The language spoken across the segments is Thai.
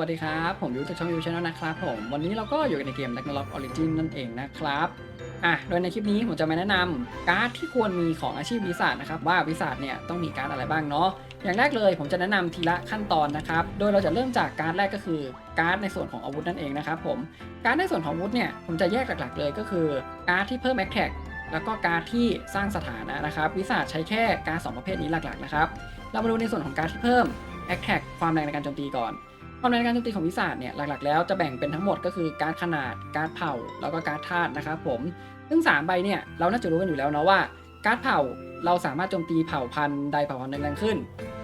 วัสดีครับ ผมยูจากช่องยูช n น e l นะครับผมวันนี้เราก็อยู่กันในเกม Ragnarok Origin นั่นเองนะครับอะโดยในคลิปนี้ผมจะมาแนะนำการ์ดที่ควรมีของอาชีพวิสาดนะครับว่าวิสาดเนี่ยต้องมีการ์ดอะไรบ้างเนาะอย่างแรกเลยผมจะแนะนำทีละขั้นตอนนะครับโดยเราจะเริ่มจากการ์ดแรกก็คือการ์ดในส่วนของอาวุธนั่นเองนะครับผมการ์ดในส่วนของอาวุธเนี่ยผมจะแยกหลักๆเลยก็คือการ์ดที่เพิ่ม a t t a c แล้วก็การ์ดที่สร้างสถานะนะครับวิสาดใช้แค่การ์ดสองประเภทนี้หลักๆนะครับเรามาดูในส่วนของการ์ดที่เพิ่ม a t t a c ความแรงในการโจมตีก่อน ความในการโจมตีของวิสาดเนี่ยหลักๆ แล้วจะแบ่งเป็นทั้งหมดก็คือการขนาดการเผาแล้วก็การธาตุนะครับผมซึ่ง3ใบเนี่ยเราน่าจะรู้กันอยู่แล้วเนาะว่าการเผาเราสามารถโจมตีเผ่าพันธุ์ใดเผ่าพันธุ์หนึ่งแรงขึ้น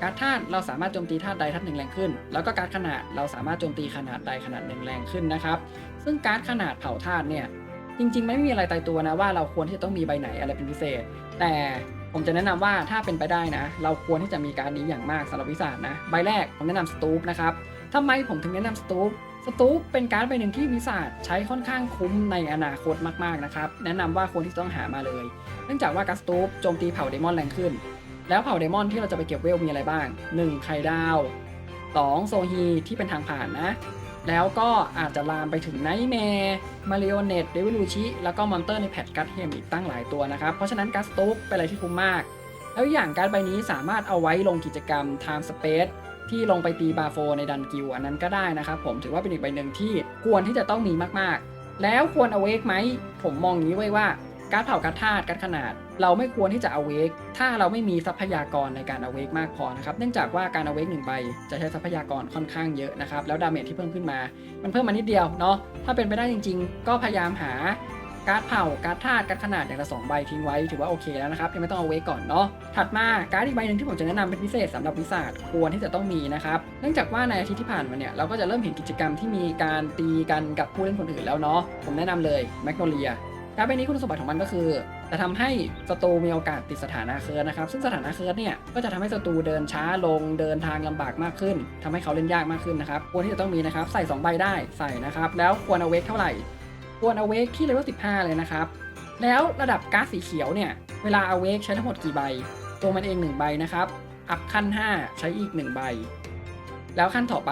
การธาตุเราสามารถโจมตีธาตุใดธาตุหนึ่งแรงขึ้น แล้วก็การขนาดเราสามารถโจมตีขนาดใดขนาดหนึ่งแรงขึ้นนะครับ ซึ่งการขนาดเผ่าธาตุเนี่ยจริงๆ ไม่มีอะไรตายตัวนะว่าเราควรที่จะต้องมีใบไหนอะไรเป็นพิเศษ แต่ผมจะแนะนำว่าถ้าเป็นไปได้นะ เราควรที่จะมีการนี้อย่างมากสำหรับวิสานะใบแรกผมแนะนำสตูปนะครับ ทำไมผมถึงแนะนำสตูปสตูปเป็นการ์ดใบหนึ่งที่วิสาดใช้ค่อนข้างคุ้มในอนาคตมากๆนะครับ แนะนำว่าควรที่ต้องหามาเลย เนื่องจากว่าการ์ดสตูปโจมตีเผ่าเดมอนแรงขึ้น แล้วเผ่าเดมอนที่เราจะไปเก็บเวลมีอะไรบ้าง 1 ไข่ดาว 2 โซฮีที่เป็นทางผ่านนะ แล้วก็อาจจะลามไปถึงไนท์แมร์มาริโอเนตเดวิลูชิแล้วก็มอนเตอร์ในแพทการ์ดเฮมอีกตั้งหลายตัวนะครับ เพราะฉะนั้นการ์ดสตูปเป็นอะไรที่คุ้มมาก แล้วอย่างการ์ดใบนี้สามารถเอาไว้ลงกิจกรรม Time Space ที่ลงไปตีบาโฟในดันกิลอันนั้นก็ได้นะครับผมถือว่าเป็นอีกใบหนึ่งที่ควรที่จะต้องมีมากๆ แล้วควรเอาเวกไหม ผมมองอย่างนี้ไว้ว่าการเผาการดธาตุการดขนาด เราไม่ควรที่จะเอาเวกถ้าเราไม่มีทรัพยากรในการเอาเวกมากพอนะครับเนื่องจากว่าการเอาเวกหนึ่งใบจะใช้ทรัพยากรค่อนข้างเยอะนะครับแล้วดาเมจที่เพิ่มขึ้นมา มันเพิ่มมานิดเดียวเนาะถ้าเป็นไปได้จริง ๆ ก็พยายามหา การ์ดเผาการ์ดธาตุการ์ดขนาดอย่างละสองใบทิ้งไว้ถือว่าโอเคแล้วนะครับยังไม่ต้องเอาไว้ก่อนเนาะถัดมาการ์ดอีกใบหนึ่งที่ผมจะแนะนำเป็นพิเศษสำหรับวิสาดควรที่จะต้องมีนะครับเนื่องจากว่าในอาทิตย์ที่ผ่านมาเนี่ยเราก็จะเริ่มเห็นกิจกรรมที่มีการตีกันกับผู้เล่นคนอื่นแล้วเนาะผมแนะนำเลยแมกโนเลียการ์ดใบนี้คุณสมบัติของมันก็คือจะทำให้ศัตรูมีโอกาสติดสถานะเคิร์ดนะครับ ซึ่งสถานะเคิร์ดเนี่ยก็จะทำให้ศัตรูเดินช้าลงเดินทางลำบากมากขึ้นทำให้เขาเล่นยากมากขึ้นนะครับควรที่จะต้องมีนะครับใส่สองใบได้ใส่นะครับแล้วควรเอาเวกเท่าไหร่ ควรเอาเวกที่เลเวล15 เลยนะครับ แล้วระดับก๊าซสีเขียวเนี่ย เวลาเอาเวกใช้ทั้งหมดกี่ใบ ตัวมันเอง 1 ใบนะครับ อัพขั้น 5 ใช้อีก 1 ใบ แล้วขั้นต่อไป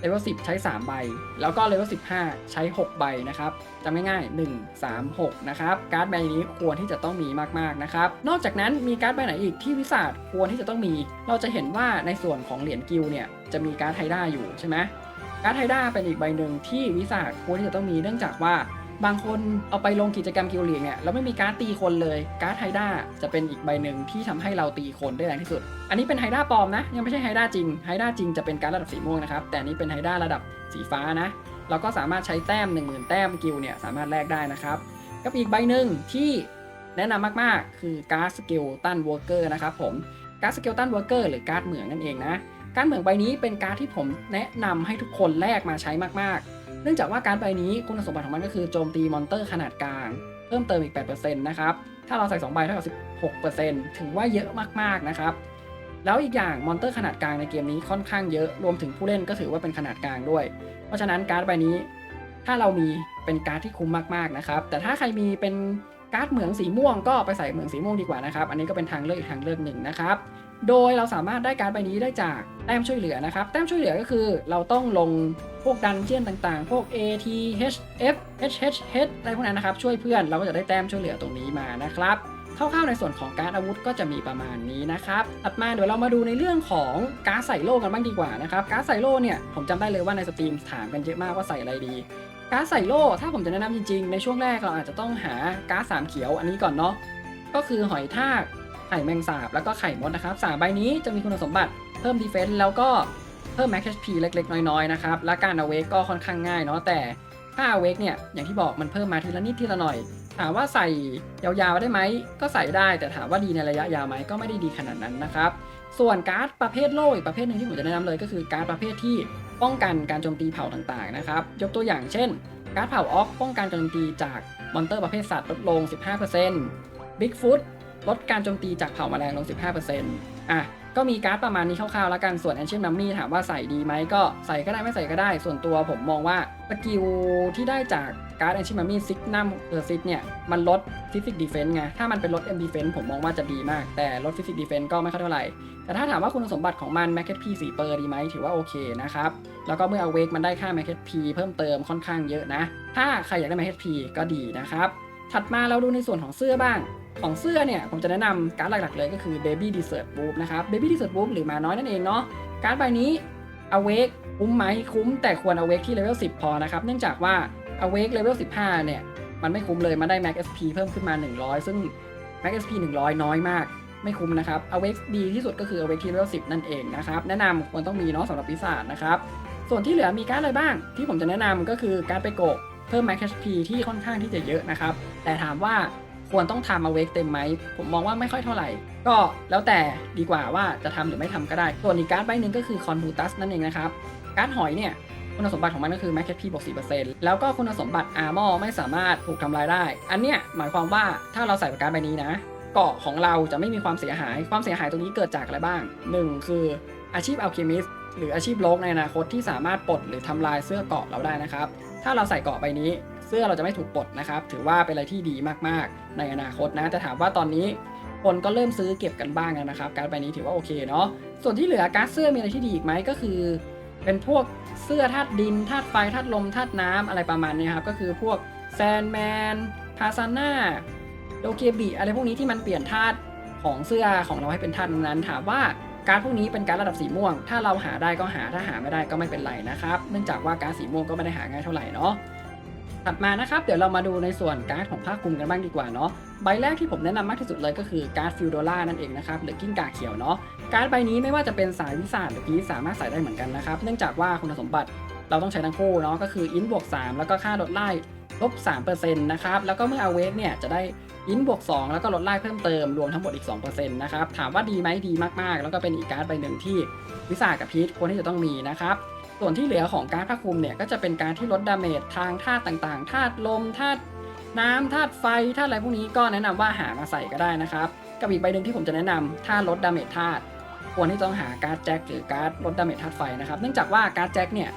เลเวล10 ใช้ 3 ใบ แล้วก็เลเวล15 ใช้ 6 ใบนะครับจำง่ายๆ1 3 6 นะครับ การ์ดใบนี้ควรที่จะต้องมีมากๆนะครับ นอกจากนั้นมีการ์ดใบไหนอีกที่วิสาดควรที่จะต้องมี เราจะเห็นว่าในส่วนของเหรียญกิลเนี่ยจะมีการ์ดไทด้าอยู่ใช่ไหม การ์ดไทด้าเป็นอีกใบหนึ่งที่วิสาดควรที่จะต้องมีเนื่องจากว่าบางคนเอาไปลงกิจกรรมกิลเลียงเนี่ยแล้วไม่มีการ์ดตีคนเลยการ์ดไฮด้าจะเป็นอีกใบหนึ่งที่ทำให้เราตีคนได้แรงที่สุด อันนี้เป็นไฮด้าปลอมนะ ยังไม่ใช่ไฮด้าจริงไฮด้าจริงจะเป็นการดระดับสีม่วงนะครับแต่อันนี้เป็นไฮด้าระดับสีฟ้านะเราก็สามารถใช้แต้ม 10,000 แต้มกิลเนี่ยสามารถแลกได้นะครับกับอีกใบหนึ่งที่แนะนำมากๆ คือการ์ดสกิลตันวอร์เกอร์นะครับผมการ์ดสเกลตันวอร์เกอร์หรือการ์ดเหมืองนั่นเองนะ การเหมืองใบนี้เป็นการ์ดที่ผมแนะนำให้ทุกคนแลกมาใช้มากๆ เนื่องจากว่าการ์ดใบนี้คุณสมบัติของมันก็คือโจมตีมอนเตอร์ขนาดกลาง เพิ่มเติมอีก 8%นะครับ ถ้าเราใส่ 2 ใบเท่ากับ 16%ถือว่าเยอะมากๆนะครับ แล้วอีกอย่างมอนเตอร์ขนาดกลางในเกมนี้ค่อนข้างเยอะ รวมถึงผู้เล่นก็ถือว่าเป็นขนาดกลางด้วย เพราะฉะนั้นการ์ดใบนี้ ถ้าเรามีเป็นการ์ดที่คุ้มมากๆนะครับ แต่ถ้าใครมีเป็นการ์ดเหมืองสีม่วงก็ไปใส่เหมืองสีม่วงดีกว่านะครับ อันนี้ก็เป็นทางเลือกอีกทางเลือกหนึ่งนะครับ โดยเราสามารถได้การใบนี้ได้จากแต้มช่วยเหลือนะครับ แต้มช่วยเหลือก็คือเราต้องลงพวกดันเจียนต่างๆ พวก A T H F H H H อะไรพวกนั้นนะครับ ช่วยเพื่อนเราก็จะได้แต้มช่วยเหลือตรงนี้มานะครับคร่าวๆในส่วนของการอาวุธก็จะมีประมาณนี้นะครับ ถัดมาเดี๋ยวเรามาดูในเรื่องของการใส่โล่กันบ้างดีกว่านะครับ การใส่โล่เนี่ยผมจำได้เลยว่าในสตรีมถามกันเยอะมากว่าใส่อะไรดีการใส่โล่ถ้าผมจะแนะนำจริงๆ ในช่วงแรกเราอาจจะต้องหาการสามเขียวอันนี้ก่อนเนาะก็คือหอยทาก ไข่แมงสาบแล้วก็ไข่มดนะครับสามใบนี้จะมีคุณสมบัติเพิ่มดีเฟนส์แล้วก็เพิ่ม max HP เล็ก ๆ น้อยๆนะครับและการเอาเวกก็ค่อนข้างง่ายเนาะแต่ถ้าเอาเวกเนี่ยอย่างที่บอกมันเพิ่มมาทีละนิดทีละหน่อย ถามว่าใส่ยาวๆได้ไหมก็ใส่ได้ แต่ถามว่าดีในระยะยาวไหมก็ไม่ได้ดีขนาดนั้นนะครับส่วนการ์ดประเภทโล่อีกประเภทหนึ่งที่ผมจะแนะนำเลยก็คือการ์ดประเภทที่ป้องกันการโจมตีเผ่าต่างๆนะครับยกตัวอย่างเช่น การ์ดเผ่าออกป้องกันการโจมตีจากมอนเตอร์ประเภทสัตว์ลดลง 15% Bigfoot ลดการโจมตีจากเผ่าแมลงลง 15%อะก็มีการ์ดประมาณนี้คร่าวๆแล้วกันส่วน Ancient Mummy ถามว่าใส่ดีไหมก็ใส่ก็ได้ไม่ใส่ก็ได้ ส่วนตัวผมมองว่าสกิลที่ได้จากการ์ด Ancient Mummy Signum p e r s i s เนี่ยมันลด Physic Defense ไงถ้ามันเป็นลด M Defense ผมมองว่าจะดีมาก แต่ลด Physic Defense ก็ไม่ค่อยเท่าไหร่ แต่ถ้าถามว่าคุณสมบัติของมัน Max HP 4เปอร์ดีไหมถือว่าโอเคนะครับ แล้วก็เมื่อ Awake มันได้ค่า Max HP เพิ่มเติมค่อนข้างเยอะนะ ถ้าใครอยากได้ Max HP ก็ดีนะครับถัดมาเราดูในส่วนของเสื้อบ้าง ของเสื้อเนี่ยผมจะแนะนำการ์ดหลักๆเลยก็คือ Baby Desert Boop นะครับ Baby Desert Boop หรือหมาน้อยนั่นเองเนาะการ์ดใบนี้ Awake คุ้มไหมคุ้มแต่ควร Awake ที่เลเวล10 พอนะครับ เนื่องจากว่า Awake เลเวล15 เนี่ย มันไม่คุ้มเลยมันได้ Max SP เพิ่มขึ้นมา 100 ซึ่ง Max SP 100 น้อยมาก ไม่คุ้มนะครับ Awake ดีที่สุดก็คือ Awake ที่เลเวล10 นั่นเองนะครับแนะนำควรต้องมีเนาะสำหรับปีศาจนะครับส่วนที่เหลือมีการ์ดอะไรบ้าง ที่ผมจะแนะนำก็คือการ์ดไปโกะเพิ่ม Max HP ที่ค่อนข้างที่จะเยอะนะครับแต่ถามว่า ควรต้องทำ Awake เต็มไหม ผมมองว่าไม่ค่อยเท่าไหร่ ก็แล้วแต่ดีกว่าว่าจะทำหรือไม่ทำก็ได้ ส่วนอีกการ์ดใบหนึ่งก็คือ Convutus นั่นเองนะครับ การ์ดหอยเนี่ยคุณสมบัติของมันก็คือ Max HP บวก4%แล้วก็คุณสมบัติ Armor ไม่สามารถถูกทำลายได้ อันเนี้ยหมายความว่าถ้าเราใส่การ์ดใบนี้นะ เกาะของเราจะไม่มีความเสียหาย ความเสียหายตรงนี้เกิดจากอะไรบ้าง 1 คืออาชีพอัลเคมิสหรืออาชีพโลกในอนาคตที่สามารถปลดหรือทำลายเสื้อเกาะเราได้นะครับ ถ้าเราใส่เกาะใบนี้ เสื้อเราจะไม่ถูกปลดนะครับ ถือว่าเป็นอะไรที่ดีมากๆ ในอนาคตนะ แต่ถามว่าตอนนี้คนก็เริ่มซื้อเก็บกันบ้างแล้วนะครับ การดใบนี้ถือว่าโอเคเนาะ ส่วนที่เหลือการ์ดเสื้อมีอะไรที่ดีอีกไหมก็คือ เป็นพวกเสื้อธาตุดินธาตุไฟธาตุลมธาตุน้ำอะไรประมาณนี้ครับ ก็คือพวกแซนแมนพาซาน่าโดเกบิอะไรพวกนี้ที่มันเปลี่ยนธาตุของเสื้อของเราให้เป็นธาตุนั้นถามว่าการดพวกนี้เป็นการระดับสีม่วง ถ้าเราหาได้ก็หา ถ้าหาไม่ได้ก็ไม่เป็นไรนะครับ เนื่องจากว่าการดสีม่วงก็ไม่ได้หาง่ายเท่าไหร่เนาะ ถัดมานะครับเดี๋ยวเรามาดูในส่วนการ์ดของภาคคลุมกันบ้างดีกว่าเนาะใบแรกที่ผมแนะนำมากที่สุดเลยก็คือการ์ดฟิวโดล่านั่นเองนะครับหรือกิ้งก่าเขียวเนาะการ์ดใบนี้ไม่ว่าจะเป็นสายวิสาหรือพีสามารถใส่ได้เหมือนกันนะครับเนื่องจากว่าคุณสมบัติเราต้องใช้ทั้งคู่เนาะก็คืออินบวก3แล้วก็ค่าลดไล่ลบ3%นะครับแล้วก็เมื่อเอาเวกเนี่ยจะได้อินบวก2แล้วก็ลดไล่เพิ่มเติมรวมทั้งหมดอีก2%นะครับถามว่าดีไหมดีมากๆ แล้วก็เป็นอีกการ์ดใบหนึ่งที่วิสากับพีชควรที่จะต้องมีนะครับ ส่วนที่เหลือของการดภาคภูมิเนี่ยก็จะเป็นการที่ลดดาเมจทางธาตุต่างๆธาตุลมธาตุน้ำธาตุไฟธาตุอะไรพวกนี้ก็แนะนำว่าหามาใส่ก็ได้นะครับกับอีกใบหนึ่งที่ผมจะแนะนำถ้าลดดาเมจธาตุควรที่จะต้องหาการ์ดแจ็คหรือการ์ดลดดาเมจธาตุไฟนะครับเนื่องจากว่าการ์ดแจ็คเนี่ย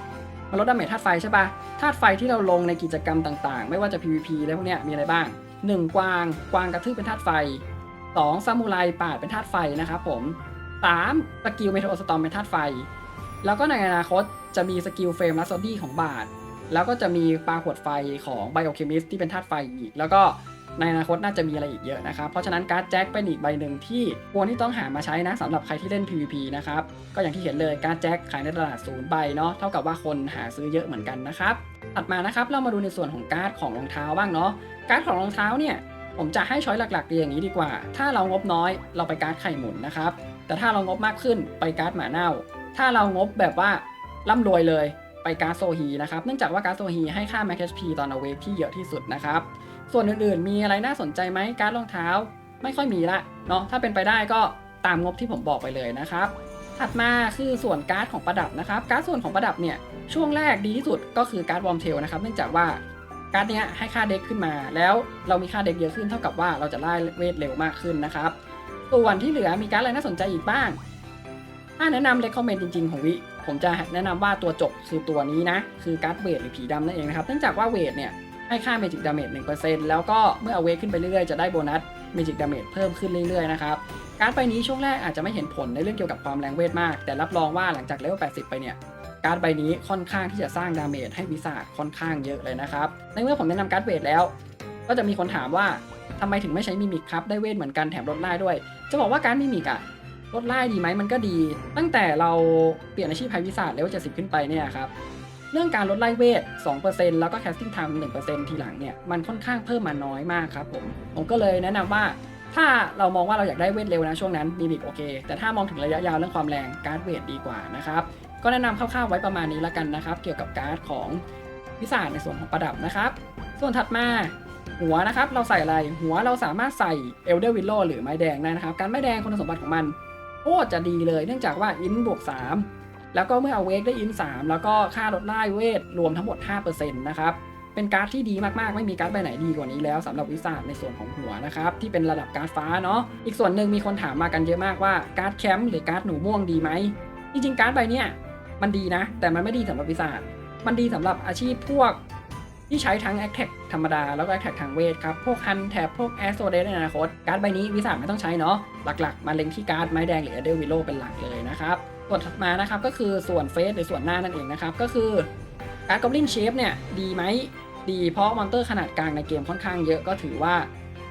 มันลดดาเมจธาตุไฟใช่ปะธาตุไฟที่เราลงในกิจกรรมต่างๆ ไม่ว่าจะ PVP อะไรพวกเนี้ยมีอะไรบ้าง 1 กวางกวางกระทืบเป็นธาตุไฟ 2 ซามูไรป่าเป็นธาตุไฟนะครับผม 3 สกิลเมโทสตอมเป็นธาตุไฟ แล้วก็ในอนาคตจะมีสกิลเฟรมลัสโซดี้ของบาท แล้วก็จะมีปลาขวดไฟของไบโอเคมิสที่เป็นธาตุไฟอีก แล้วก็ในอนาคตน่าจะมีอะไรอีกเยอะนะครับ เพราะฉะนั้นการ์ดแจ็คเป็นอีกใบหนึ่งที่ควรที่ต้องหามาใช้นะสำหรับใครที่เล่น PVP นะครับ ก็อย่างที่เห็นเลยการ์ดแจ็คขายในตลาดศูนย์ใบเนาะ เท่ากับว่าคนหาซื้อเยอะเหมือนกันนะครับ ถัดมานะครับเรามาดูในส่วนของการ์ดของรองเท้าบ้างเนาะ การ์ดของรองเท้าเนี่ยผมจะให้ช้อยหลักๆดีอย่างนี้ดีกว่า ถ้าเรางบน้อยเราไปการ์ดไข่หมุนนะครับ แต่ถ้าเรางบมากขึ้นไปการ์ดหมาเน่า ถ้าเรางบแบบว่าร่ำรวยเลยไปการ์ดโซฮีนะครับ เนื่องจากว่าการ์ดโซฮีให้ค่า Max HP ตอนเอาเวกที่เยอะที่สุดนะครับ ส่วนอื่นๆ มีอะไรน่าสนใจไหมการ์ดรองเท้าไม่ค่อยมีละเนาะถ้าเป็นไปได้ก็ตามงบที่ผมบอกไปเลยนะครับ ถัดมาคือส่วนการ์ดของประดับนะครับ การ์ดส่วนของประดับเนี่ยช่วงแรกดีที่สุดก็คือการ์ดวอร์มเทลนะครับ เนื่องจากว่าการ์ดเนี้ยให้ค่าเด็กขึ้นมา แล้วเรามีค่าเด็กเยอะขึ้นเท่ากับว่าเราจะไล่เวทเร็วมากขึ้นนะครับ ส่วนที่เหลือมีการ์ดอะไรน่าสนใจอีกบ้าง ถ้าแนะนำเล c คอมเมนต์จริงๆ ของวิ ผมจะแนะนำว่าตัวจบคือตัวนี้นะ คือการ์ดเวทหรือผีดำนั่นเองนะครับ เนื่องจากว่าเวทเนี่ยให้ค่า Magic Damage 1%แล้วก็เมื่อเอาเวทขึ้นไปเรื่อยๆ จะได้โบนัส Magic Damage เพิ่มขึ้นเรื่อยๆ นะครับ การ์ดใบนี้ช่วงแรกอาจจะไม่เห็นผลในเรื่องเกี่ยวกับความแรงเวทมาก แต่รับรองว่าหลังจากเลเวล80 ไปเนี่ยการ์ดใบนี้ค่อนข้างที่จะสร้างดาเมจให้วิสาค่อนข้างเยอะเลยนะครับ ในเมื่อผมแนะนำการ์ดเวทแล้ว ก็จะมีคนถามว่าทำไมถึงไม่ใช้มิมิกครับได้เวทเหมือนกันแถมลดไล่ด้วย จะบอกว่าการ์ดมิมิกอะ ลดไล่ดีไหมมันก็ดี ตั้งแต่เราเปลี่ยนอาชีพภัยวิสาดเลเวล70ขึ้นไปเนี่ยครับเรื่องการลดไล่เวท 2%แล้วก็ casting time 1%ทีหลังเนี่ย มันค่อนข้างเพิ่มมาน้อยมากครับผม ผมก็เลยแนะนำว่า ถ้าเรามองว่าเราอยากได้เวทเร็วนะช่วงนั้นมีบิกโอเค แต่ถ้ามองถึงระยะยาวเรื่องความแรงการ์ดเวทดีกว่านะครับ ก็แนะนำคร่าวๆไว้ประมาณนี้แล้วกันนะครับ เกี่ยวกับการ์ดของวิสาดในส่วนของประดับนะครับ ส่วนถัดมาหัวนะครับเราใส่อะไรหัวเราสามารถใส่เอลเดอร์วิลโลหรือไม้แดงได้นะครับ การไม้แดงคุณสมบัติของมัน โคตรจะดีเลย เนื่องจากว่าอินบวก 3 แล้วก็เมื่อเอาเวกได้อิน 3 แล้วก็ค่าลดไล่เวทรวมทั้งหมด 5%นะครับเป็นการ์ดที่ดีมากๆ ไม่มีการ์ดใบไหนดีกว่านี้แล้วสำหรับวิสาในส่วนของหัวนะครับ ที่เป็นระดับการ์ดฟ้าเนาะอีกส่วนหนึ่งมีคนถามมากันเยอะมากว่าการ์ดแคมป์หรือการ์ดหนูม่วงดีไหมจริงๆการ์ดใบเนี้ยมันดีนะ แต่มันไม่ดีสำหรับวิสามันดีสำหรับอาชีพพวก ที่ใช้ทั้ง a อ t แท c ธรรมดา แล้วก็ a อ t แท c ทางเวทครับ พวกฮันแท็บพวกแอสโซเดในอนาคต การ์ดใบนี้วิสาไม่ต้องใช้เนาะหลักๆ มาเล็งที่การ์ดไม้แดงหรือเดลวิโลเป็นหลักเลยนะครับส่วนถัดมานะครับก็คือส่วนเฟสหรือส่วนหน้านั่นเองนะครับก็คือการ์ดกอบลินเชฟเนี่ยดีไหมดีเพราะมอนเตอร์ขนาดกลางในเกมค่อนข้างเยอะก็ถือว่า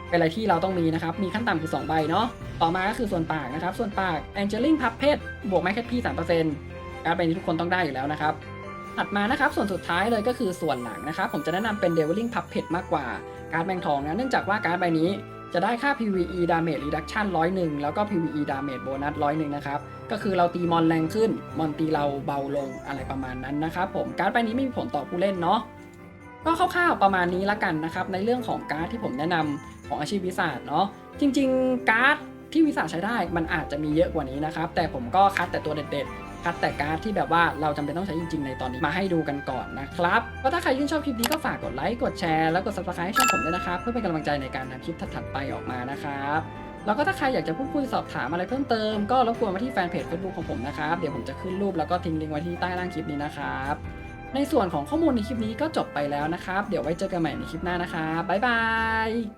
เป็นอะไรที่เราต้องมีนะครับ มีขั้นต่ำคือ 2 ใบเนาะ ต่อมาก็คือส่วนปากนะครับ ส่วนปาก a n g e l i n g พับเพชรบวกไมคแคทพี่3%การ์ดใบนี้ทุกคนต้องได้อยู่แล้วนะครับ ถัดมานะครับส่วนสุดท้ายเลยก็คือส่วนหลังนะครับผมจะแนะนำเป็น Deviling Puppet มากกว่าการ์ดแมงทองนะเนื่องจากว่าการใบนี้จะได้ค่า PVE Damage Reduction 101แล้วก็ PVE Damage Bonus 101นะครับ ก็คือเราตีมอนแรงขึ้น มอนตีเราเบาลงอะไรประมาณนั้นนะครับผม การ์ดใบนี้ไม่มีผลต่อผู้เล่นเนาะ ก็คร่าวๆประมาณนี้ละกันนะครับ ในเรื่องของการ์ดที่ผมแนะนำของอาชีพวิสาดเนาะ จริง ๆ การ์ดที่วิสาใช้ได้มันอาจจะมีเยอะกว่านี้นะครับ แต่ผมก็คัดแต่ตัวเด็ดๆ คัดแต่การ์ดที่แบบว่าเราจำเป็นต้องใช้จริง ๆ ในตอนนี้มาให้ดูกันก่อนนะครับก็ถ้าใครชื่นชอบคลิปนี้ก็ฝากกดไลค์กดแชร์แล้วกด subscribe ให้ช่องผมด้วยนะครับเพื่อเป็นกำลังใจในการทำคลิปถัดๆไปออกมานะครับแล้วก็ถ้าใครอยากจะพูดคุยสอบถามอะไรเพิ่มเติมก็รบกวนมาที่แฟนเพจ Facebook ของผมนะครับเดี๋ยวผมจะขึ้นรูปแล้วก็ทิ้งลิงก์ไว้ที่ใต้ล่างคลิปนี้นะครับในส่วนของข้อมูลในคลิปนี้ก็จบไปแล้วนะครับ เดี๋ยวไว้เจอกันใหม่ในคลิปหน้านะครับบ๊ายบาย